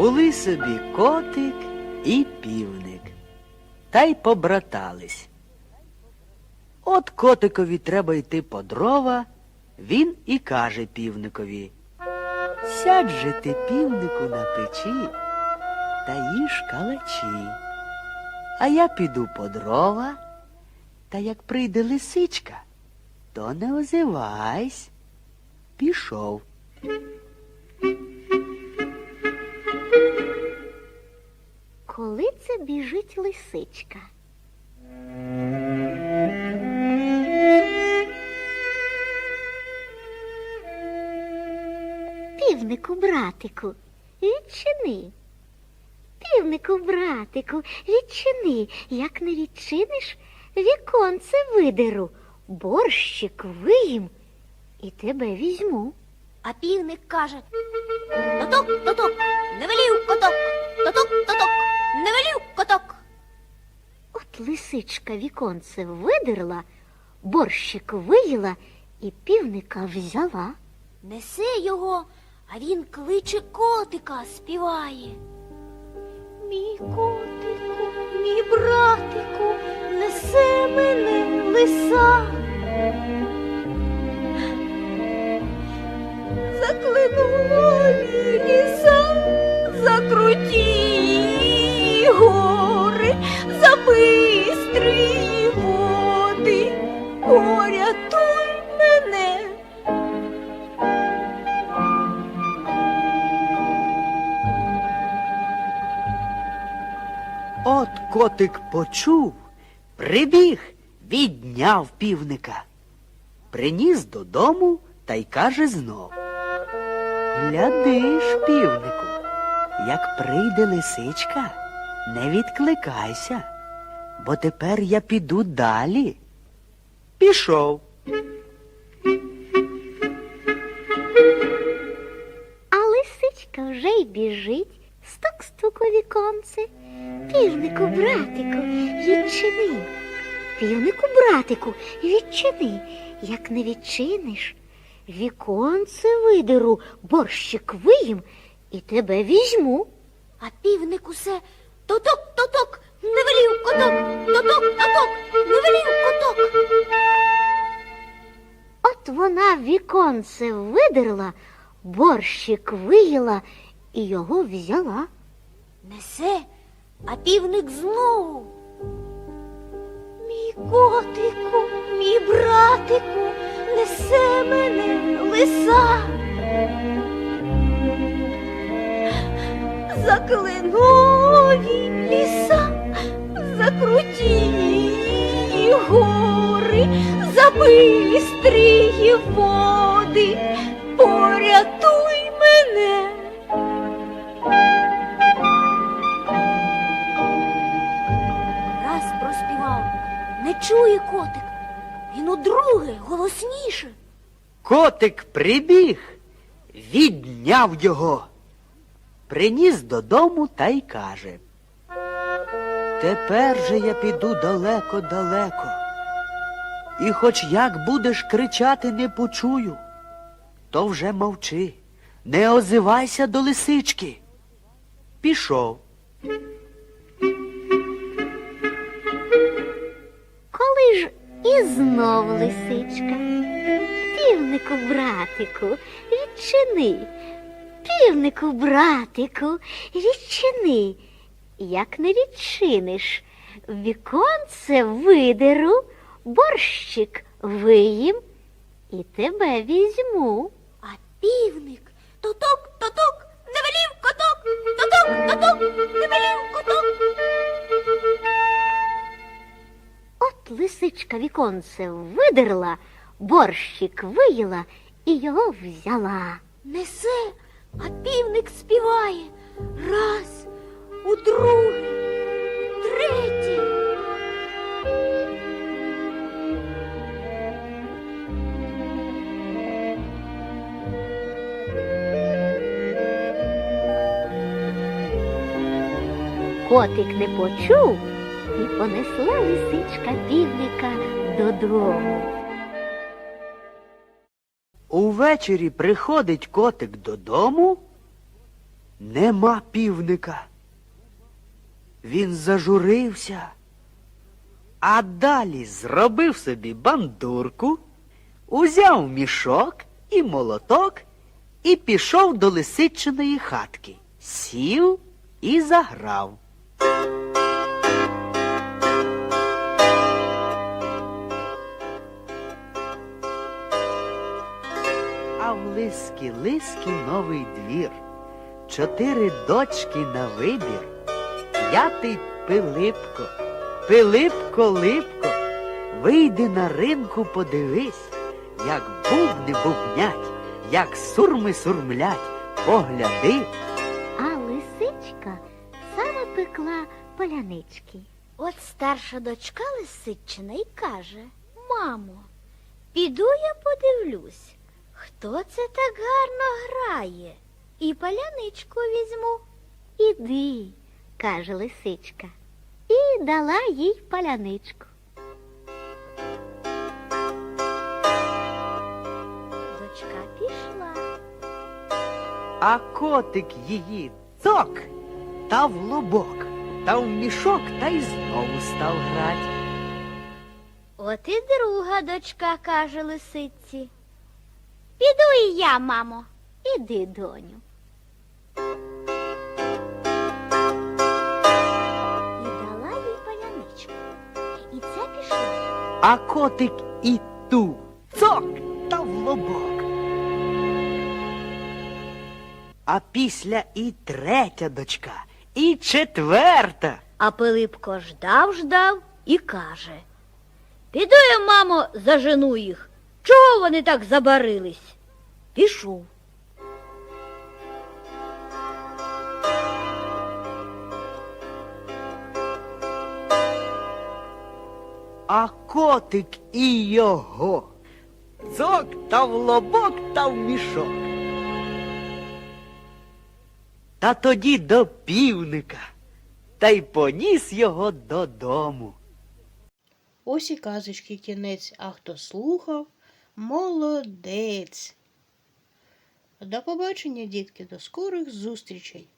Були собі котик і півник, та й побратались. От котикові треба йти по дрова, він і каже півникові. Сядь же ти, півнику, на печі та їж калачі. А я піду по дрова, та як прийде лисичка, то не озивайсь. Пішов. Коли це біжить лисичка? Півнику, братику, відчини. Півнику, братику, відчини, як не відчиниш, віконце видеру, борщик виїм і тебе візьму. А півник каже Тоток, тоток, не велів коток, тоток, тоток, не велів коток. От лисичка віконце видерла, борщик виїла і півника взяла. Несе його, а він кличе котика, співає. Мій котику, мій братику, несе мене лиса. Котик почув, прибіг, відняв півника. Приніс додому та й каже знов. Гляди ж, півнику, як прийде лисичка, не відкликайся, бо тепер я піду далі. Пішов. А лисичка вже й біжить, стук-стук віконце. Півнику, братику, відчини. Півнику, братику, відчини. Як не відчиниш, віконце видеру, борщик виїм і тебе візьму. А півник усе тоток, тоток, не велів коток, тоток, тоток, не велів коток. От вона віконце видерла, борщик виїла і його взяла. Несе, а півник знову. Мій котику, мій братику, несе мене лиса. Заклинові ліса, закруті гори, забистрі води, чує котик. Він удруге голосніше. Котик прибіг, відняв його, приніс додому та й каже. Тепер же я піду далеко-далеко. І хоч як будеш кричати, не почую, то вже мовчи, не озивайся до лисички. Пішов. І знов лисичка. Півнику, братику, відчини. Півнику, братику, відчини. Як не відчиниш, віконце видеру, борщик виїм і тебе візьму. Лисичка віконце видерла, борщик виїла і його взяла. Несе, а півник співає. Раз, у друге, третє. Котик не почув і понесла лисичка півника додому. Увечері приходить котик додому Нема півника. Він зажурився, а далі зробив собі бандурку, узяв мішок і молоток і пішов до лисичиної хатки, сів і заграв. А в лиски лиски новий двір, чотири дочки на вибір, п'ятий Пилипко, Пилипко липко, вийди на ринку, подивись, як бубни бубнять, як сурми сурмлять, погляди. А лисичка саме пекла полянички. От старша дочка лисичина і каже, мамо, піду я подивлюсь, хто це так гарно грає, і паляничку візьму. Іди, каже лисичка, і дала їй паляничку. Дочка пішла. А котик її цок та в лобок, та в мішок, та й знову став грать. От і друга дочка каже лисиці. Піду і я, мамо. Іди, доню. І дала їй паляничку. І це пішла. А котик і ту цок та в лобок. А після і третя дочка, і четверта. А Пилипко ждав, ждав і каже. Піду я, мамо, зажену їх. Чого вони так забарились? Пішов. А котик і його. Цок та в лобок та в мішок. Та тоді до півника, та й поніс його додому. Ось і казочки кінець, а хто слухав, молодець. До побачення, дітки, до скорих зустрічей!